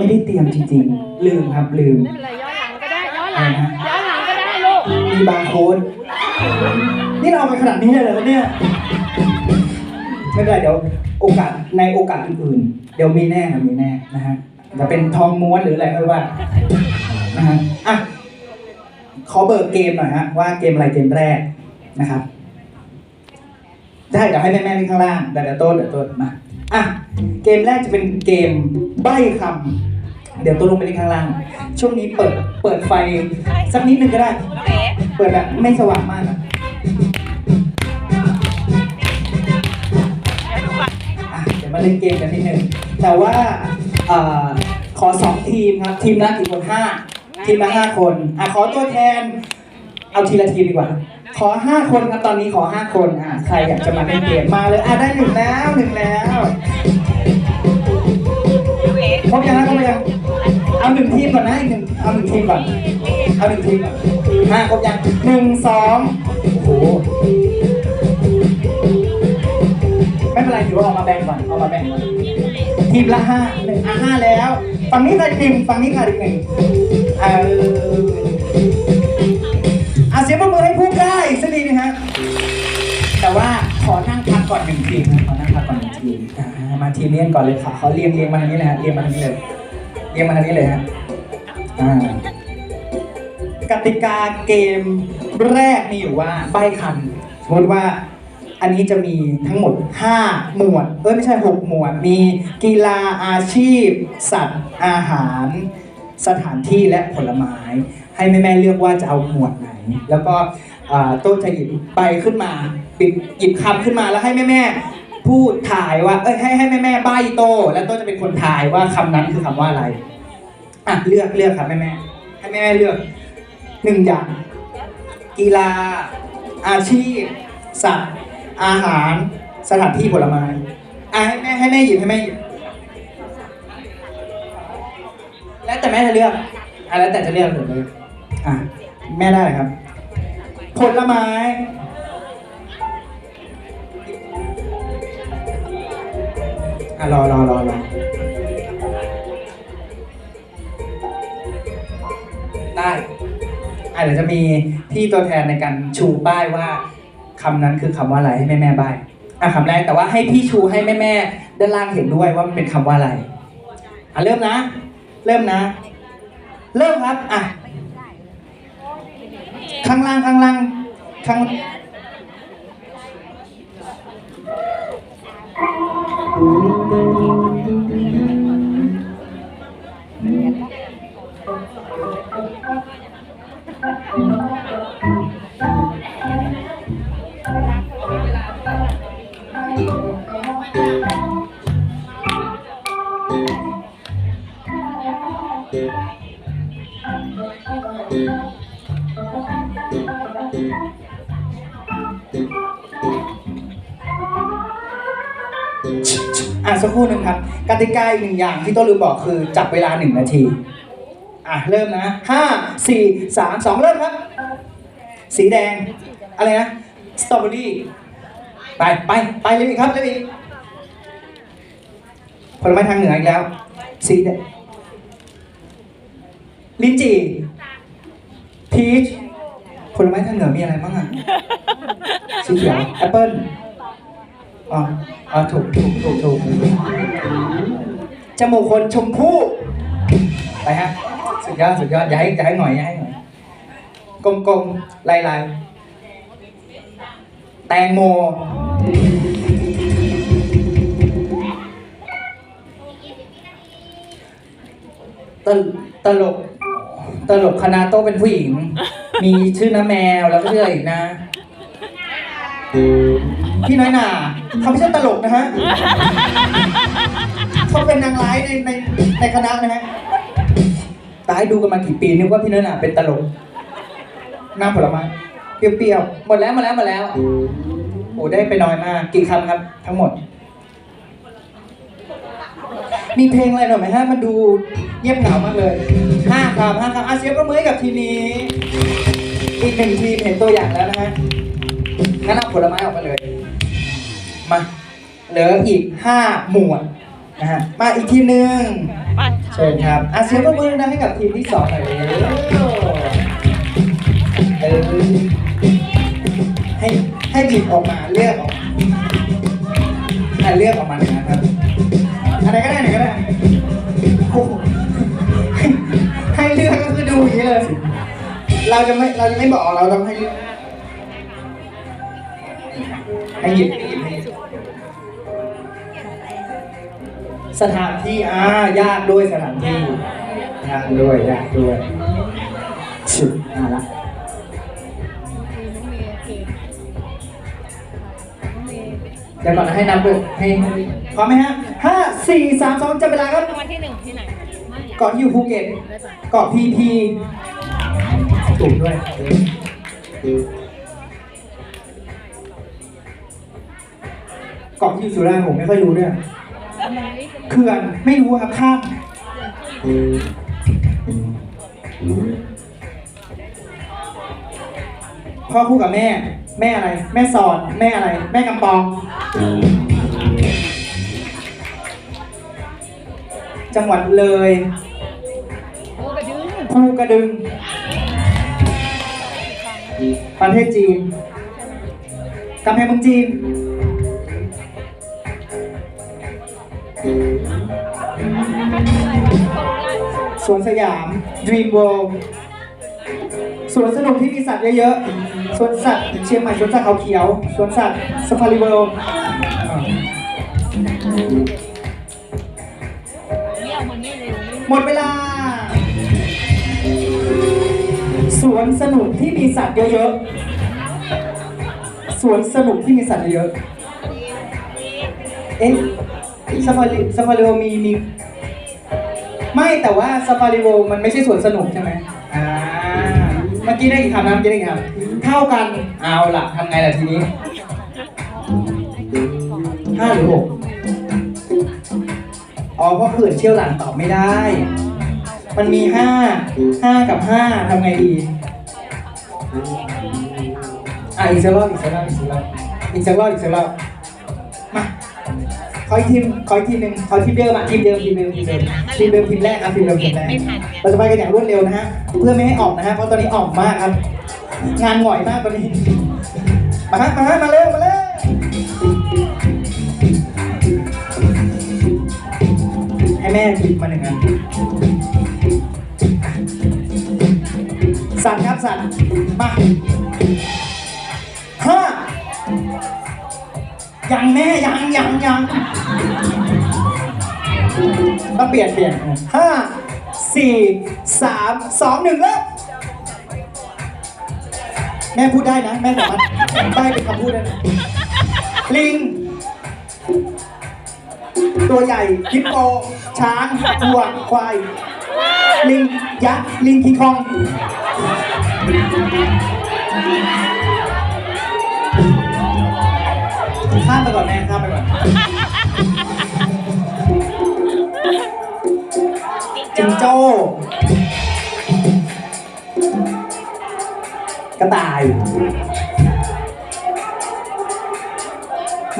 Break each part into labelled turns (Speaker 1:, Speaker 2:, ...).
Speaker 1: ไม่ได้เตรียมจริง ๆ ลืมครับลืม
Speaker 2: ไม่เป็นไรย้อนหลังก็ได้ย้อนหลัง
Speaker 1: อะไรนะ
Speaker 2: ย้อนหลังก็ได้ลูก
Speaker 1: มีบาร์โค้ดนี่เราเอาไปขนาดนี้เลยเหรอเนี่ยไม่เป็นไรเดี๋ยวโอกาสในโอกาสอื่นๆ เดี๋ยวมีแน่ครับมีแน่นะฮะจะเป็นทองม้วนหรืออะไรก็ว่านะฮะอะขอเบิกเกมหน่อยฮะว่าเกมอะไรเกมแรกนะครับได้เดี๋ยวให้แม่แม่ๆเล่นข้างล่างเดี๋ยวเดี๋ยวต้นเดี๋ยวต้นมาอะเกมแรกจะเป็นเกมใบ้คำ เดี๋ยวต้นลงไปเล่นข้างล่าง ช่วงนี้เปิดเปิดไฟสักนิดนึงก็ได้ เปิดแบบไม่สว่างมากอะเดี๋ยวมาเล่นเกมกันนิดนึงแต่ว่าอขอสองทีมครับ ทีมละกี่คนห้าทีมละห้าคนอะขอตัวแทน เอาทีละทีมดีกว่า ขอห้าคนครับตอนนี้ขอห้าคนอะใครอยากจะมาเล่นเกมมาเลยอะได้หนึ่งแล้วหนึ่งแล้ว ครบยังนะครบยังเอาหนึ่งทีมก่อนนะอีกหนึ่งเอาหนึ่งทีมก่อนเอาหนึ่งทีมก่อนห้าครบยังหนึ่งสองโอ้โหไม่เป็นไรถือว่าเอามาแบ่งก่อนเอามาแบ่งก่อนทีมละห้าหนึ่งอะห้าแล้ว ฝั่งนี้ใครทีมฝั่งนี้ใครอีกหนึ่งเอออะเสียงปรบมือให้ผู้กล้าอีกสักทีนึงฮะแต่ว่าขอนั่งพักก่อนหนึ่งทีมนะขอนั่งพักก่อนหนึ่งทีมอ่า มาทีมนี้กันก่อนเลยค่ะเขาเรียงเรียงมาทางนี้เลยฮะเรียงมาทางนี้เลยเรียงมาทางนี้เลยฮะอ่ากติกาเกมแรกมีอยู่ว่าใบคำสมมติว่าอันนี้จะมีทั้งหมด 5 หมวด เอ้ยไม่ใช่ 6 หมวด มีกีฬาอาชีพ สัตว์ อาหาร สถานที่และผลไม้ ให้แม่ๆเลือกว่าจะเอาหมวดไหน แล้วก็โต้จะหยิบใบขึ้นมาปิดหยิบคำขึ้นมาแล้วให้แม่ๆ พูดถ่ายว่า เอ้ยให้ให้แม่ๆใบโต แล้วโตจะเป็นคนถ่ายว่าคำนั้นคือคำว่าอะไรอะเลือกเลือกครับแม่ๆให้แม่ๆเลือกหนึ่งอย่าง กีฬา อาชีพ สัตว์ อาหาร สถานที่ผลไม้อะให้แม่ให้แม่หยิบให้แม่หยิบแล้วแต่แม่จะเลือกอะแล้วแต่จะเลือกเลยเลยอะแม่ได้ครับ ผลไม้ อะรอรอรอรอได้อะเดี๋ยวจะมีพี่ตัวแทนในการชูป้ายว่าคำนั้นคือคำว่าอะไรให้แม่แม่ใบอะคำแรกแต่ว่าให้พี่ชูให้แม่แม่ด้านล่างเห็นด้วยว่ามันเป็นคำว่าอะไรอะเริ่มนะ เริ่มนะ เริ่มครับอะข้างล่างข้างล่างข้าง Thank you. ติกาอีกหนึ่งอย่างที่ต้นลืมบอกคือจับเวลาหนึ่งนาที อะ เริ่มนะห้าสี่สามสองเริ่มครับ สีแดง อะไรนะ สตรอเบอรี่ไปไปไปเลยอีกครับเลยอีกผลไม้ทางเหนืออีกแล้ว สีแดงลิ้นจี่พีชผลไม้ทางเหนือมีอะไรบ้างอะสีเขียวแอปเปิ้ลอ๋ออ๋อถูกถูกถูกถูก จมูกคนชมพู่ไปฮะสุดยอดสุดยอดอย่าให้อย่าให้หน่อยอย่าให้หน่อยกลมๆลายลายๆแตงโม ตลตลก ตลกคณะโต้เป็นผู้หญิง มีชื่อน้าแมวแล้วก็ชื่ออะไรอีกนะ พี่น้อยหนาเขาไม่ใช่ตลกนะฮะ เขาเป็นนางร้ายในในในคณะนะฮะตายดูกันมากี่ปีนึกว่าพี่เนื้อหนาเป็นตลกน้ำผลไม้เปรี้ยวๆหมดแล้วหมดแล้วหมดแล้วโอ้ได้ไปน้อยมากกี่คำครับ ทั้งหมด มีเพลงอะไรหน่อยไหมฮะมันดูเงียบเหงามากเลยห้าคำห้าคำอาเซียนประมือกับทีนี้ อีกหนึ่งทีมเห็นตัวอย่างแล้วนะฮะงั้นเอาผลไม้ออกมาเลย มา เหลืออีกห้าหมวด นะฮะมาอีกทีมหนึ่ง
Speaker 2: ไป
Speaker 1: เชิญครับอาเสียงปรบมือดังให้กับทีมที่สองหน่อยเลยเออให้ให้หยิบออกมาเลือกออกอะเลือกออกมาเลยนะครับอะไรก็ได้ไหนก็ได้โอ้โหให้ให้เลือกก็คือดูอย่างนี้เลย เราจะไม่เราจะไม่บอกเราต้องให้เลือกให้หยิบให้หยิบ สถานที่อ่ายากด้วยสถานที่ยากด้วยยากด้วยชุดอ่าละเดี๋ยวก่อนนะให้นับด้วยให้พร้อมไหมฮะห้าสี่สามสองจับเวลาครับ
Speaker 2: รางวัลที่หนึ่งที่ไหน
Speaker 1: เกาะที่อยู่ภูเก็ตเกาะพีพีถูกด้วยเกาะที่อยู่สุราษฎร์ผมไม่ค่อยรู้ด้วย เขื่อนไม่รู้ครับข้ามพ่อคู่กับแม่ แม่อะไร แม่สอน แม่อะไร แม่กำปอง จังหวัดเลย
Speaker 2: โอ้กระดึง
Speaker 1: ภูกระดึง ประเทศจีนกำแพงเมืองจีน วนสยาม Dream World สวนสนุกที่มีสัตว์เยอะๆ สวนสัตว์เชียงใหม่สวนสัตว์เขาเขียว สวนสัตว์สฟารีเวิลด์หมดเวลา สวนสนุกที่มีสัตว์เยอะๆ สวนสนุกที่มีสัตว์เยอะๆ เอ๊ะซาฟารีซาฟารีโวมีมี ไม่แต่ว่าซาฟารีโวมันไม่ใช่สวนสนุกใช่ไหมอ่าเมื่อกี้ได้กี่คำนะเมื่อกี้ได้กี่คำเท่ากันเอาล่ะทำไงล่ะทีนี้ห้าหรือหกอ๋อเพราะเขื่อนเชี่ยวหลังตอบไม่ได้ มันมีห้าห้ากับห้าทำไงดีอะอีกสักรอบอีกสักรอบอีกสักรอบอีกสักรอบอีกสักรอบ ขออีกทีมขออีกทีมหนึ่งขอทีมเดิมอะทีมเดิมทีมเดิมทีมเดิมทีมเดิมทีมแรกครับทีมเดิมทีมแรกเราจะไปกันอย่างรวดเร็วนะฮะเพื่อไม่ให้ออกนะฮะเพราะตอนนี้ออกมากครับงานหน่อยมากตอนนี้มาฮะมาฮะมาเร็วมาเร็วให้แม่หยิบมาหนึ่งอันสั่นครับสั่นมาห้า ยังแม่ยังยังยังต้องเปลี่ยนเปลี่ยนห้าสี่สามสองหนึ่งเริ่มแม่พูดได้นะ แม่สามารถใบ้เป็นคำพูดได้นะลิง ตัวใหญ่ฮิปโปช้างวัวควาย ลิงยักษ์ลิงคิงคอง ข้ามไปก่อนแม่ข้ามไปก่อนจิงโจ้กระต่าย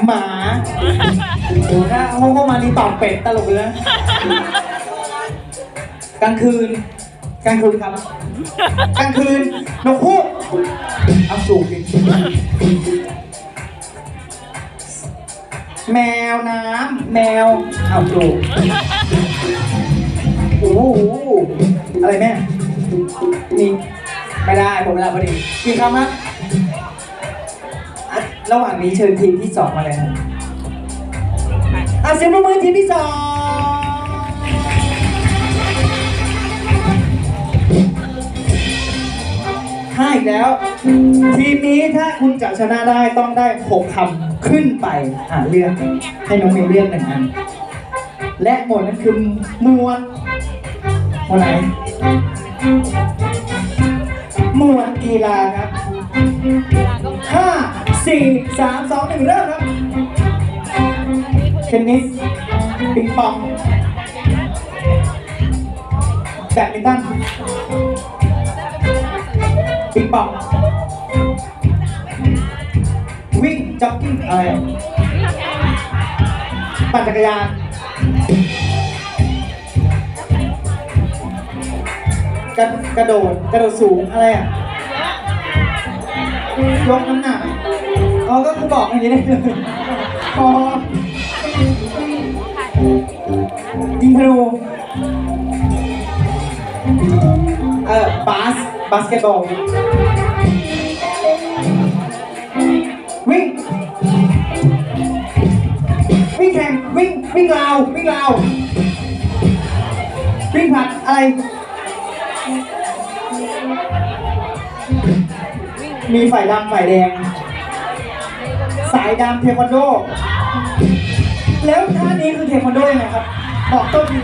Speaker 1: หมาโอ้ถ้าห้องเข้ามานี่ตอบเป็ดตลกเลยนะกลางคืน กลางคืนครับ กลางคืนนกฮูกเอาสูบดิ แมวน้ำแมวเอาสูโอ้โหอะไรแม่นี่ไม่ได้ผมเวลาพอดีกี่คำนะอะระหว่างนี้เชิญทีมที่สองมาเลยครับอะเสียงปรบมือทีมที่สองห้าอีกแล้ว ทีมนี้ถ้าคุณจะชนะได้ต้องได้หกคำ ขึ้นไปอ่าเลือกให้น้องเมย์เลือกหนึ่งอัน และหมวดนั้นคือหมวดหมวดไหนหมวดกีฬาครับห้าสี่สามสองหนึ่งเริ่มครับเทนนิสปิงปองแบดมินตันปิงปอง จ็อกกิ้งอะไรปั่นจักรยานกระกระโดดกระโดดสูงอะไรอะยกน้ำหนักอ๋อก็คือบอกอย่างนี้ได้เลยพอยิงธนูเอ่อบาสบาสเกตบอล วิ่งวิ่งราววิ่งราววิ่งผลัดอะไร มีฝ่ายดำฝ่ายแดง สายดำเทควันโด แล้วท่านี้คือเทควันโดยังไงครับ บอกต้นที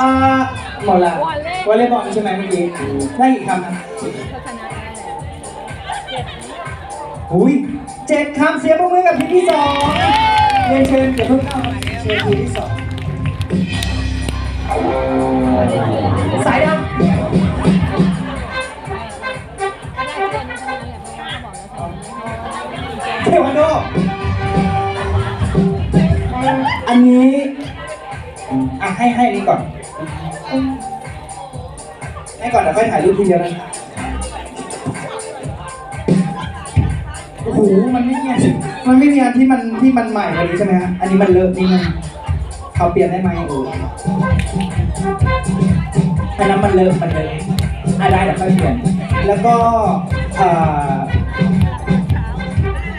Speaker 1: อ่าหมดละวอลเลย์บอลใช่ไหมเมื่อกี้ได้อีกคำนะ
Speaker 2: เขาชนะได้
Speaker 1: หุยเจ็ดคำเสียงปรบมือกับทีมที่สอง เรียนเชิญเดี๋ยวเพิ่งเข้าครับเชิญทีมที่สองสายดำ
Speaker 2: ได้เพื่อนที่ทำอะไรเขาบอกแล้ว
Speaker 1: เทควันโดอันนี้อะให้ให้นี่ก่อน ให้ก่อนเดี๋ยวค่อยถ่ายรูปทีเดียวนะโอ้โหมันไม่มีอัน มันไม่มีอันที่มันที่มันใหม่กว่านี้ใช่ไหมฮะอันนี้มันเลอะนิดนึงเขาเปลี่ยนได้ไหมโอ้อันนั้นมันเลอะมันเลอะอะได้เดี๋ยวค่อยเปลี่ยน แล้วก็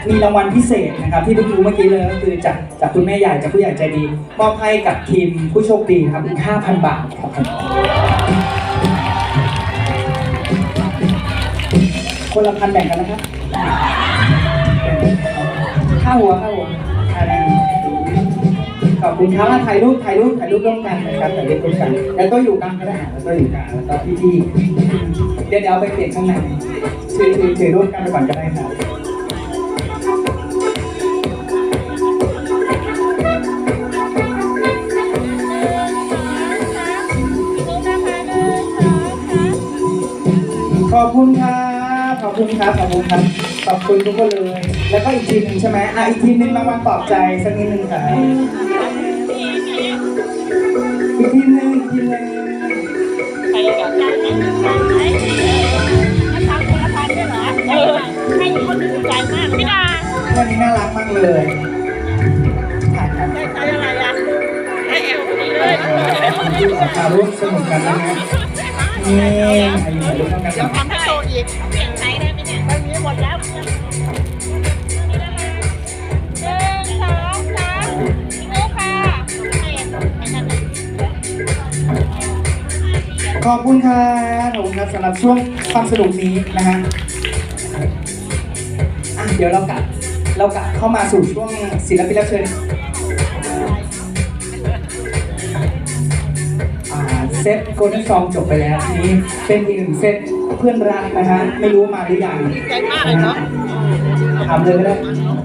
Speaker 1: มีรางวัลพิเศษนะครับ ที่เพิ่งรู้เมื่อกี้เลยก็คือจากจากคุณแม่ใหญ่จากผู้ใหญ่ใจดี มอบให้กับทีมผู้โชคดีครับอีก5,000 บาทครับคนละพันแบ่งกันนะครับาหัวค่าหัวขอบคุณครับถ่ายรูปถ่ายรูปถ่ายรูปร่วมกันนะครับถ่ายรูปร่วมกัน แล้วก็อยู่กลางก็ได้แล้วก็อยู่กลางแล้วก็พี่ๆเดี๋ยวเดี๋ยวไปเปลี่ยนข้างในถือถือถือร่วมกันไปก่อนก็ได้ครับขอบคุณครับ ขอบคุณครับขอบคุณครับขอบคุณทุกคนเลย แล้วก็อีกทีหนึ่งใช่ไหมอะอีกทีหนึ่งรางวัลปลอบใจสักนิดหนึ่งครับอีกทีหนึ่งอีกทีหนึ่ง
Speaker 2: ใครกับใครใครทำคนละพันด้วยเหรอเออให้คนดีใจมากพี่ดา
Speaker 1: วันนี้น่ารักมากเลยถ่ายครับ
Speaker 2: ได้ใช้อะไรอะให้แอลคนนี้เลย
Speaker 1: มาร่วมสนุกกันนะฮะนี่อายุถ่ายรูปต้องกัน
Speaker 2: เดี๋ยวทำให้โตอีก ดแล้วหนึ่งสองสามนี่ค่ะให้ให้นั่ะ
Speaker 1: ขอบคุณครับขอบคุณครับสำหรับช่วงความสนุกนี้นะฮะอะเดี๋ยวเรากลับเรากลับเข้ามาสู่ช่วงศิลปินรับเชิญอ่าเซตโกลเด้นซองจบไปแล้วทีนี้เป็นอีกหนึ่งเซต เพื่อนรักนะฮะไม่รู้มาหรือยัง
Speaker 2: ใจมากเลยเนาะ
Speaker 1: ถามเลยก็ได้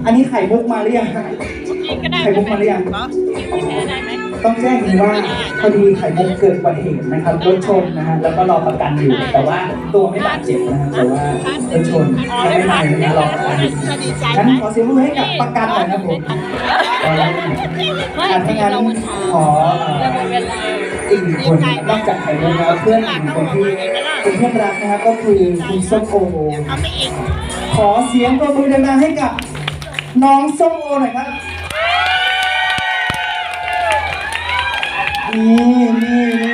Speaker 1: อันนี้ไข่มุกมาหรือยังฮะ
Speaker 2: กินก็ได้
Speaker 1: ไข่มุกมาหรือยัง
Speaker 2: เนาะกินได้ไหม
Speaker 1: ต้องแจ้งอย่างนี้ว่าพอดีไข่มุกเกิดอุบัติเหตุนะครับรถชนนะฮะแล้วก็รอประกันอยู่ แต่ว่าตัวไม่บาดเจ็บนะฮะแต่ว่ารถชนยังไม่มาเลยนะรอประกันอยู่
Speaker 2: จะดีใจ
Speaker 1: งั้น
Speaker 2: ไหม
Speaker 1: ขอเสียงปรบมือให้กับประกันหน่อยครับผมอ่าถ้างั้นขอเอ่อ
Speaker 2: เวลา
Speaker 1: อีกหนึ่งคนนอกจากไข่มุกแล้วเพื่อนอีกหนึ่งคนที่ เป็นเพื่อนรักนะครับก็คือคุณส้มโอขอเสียงปรบมือดังๆให้กับน้องส้มโอหน่อยครับนี่นี่นี่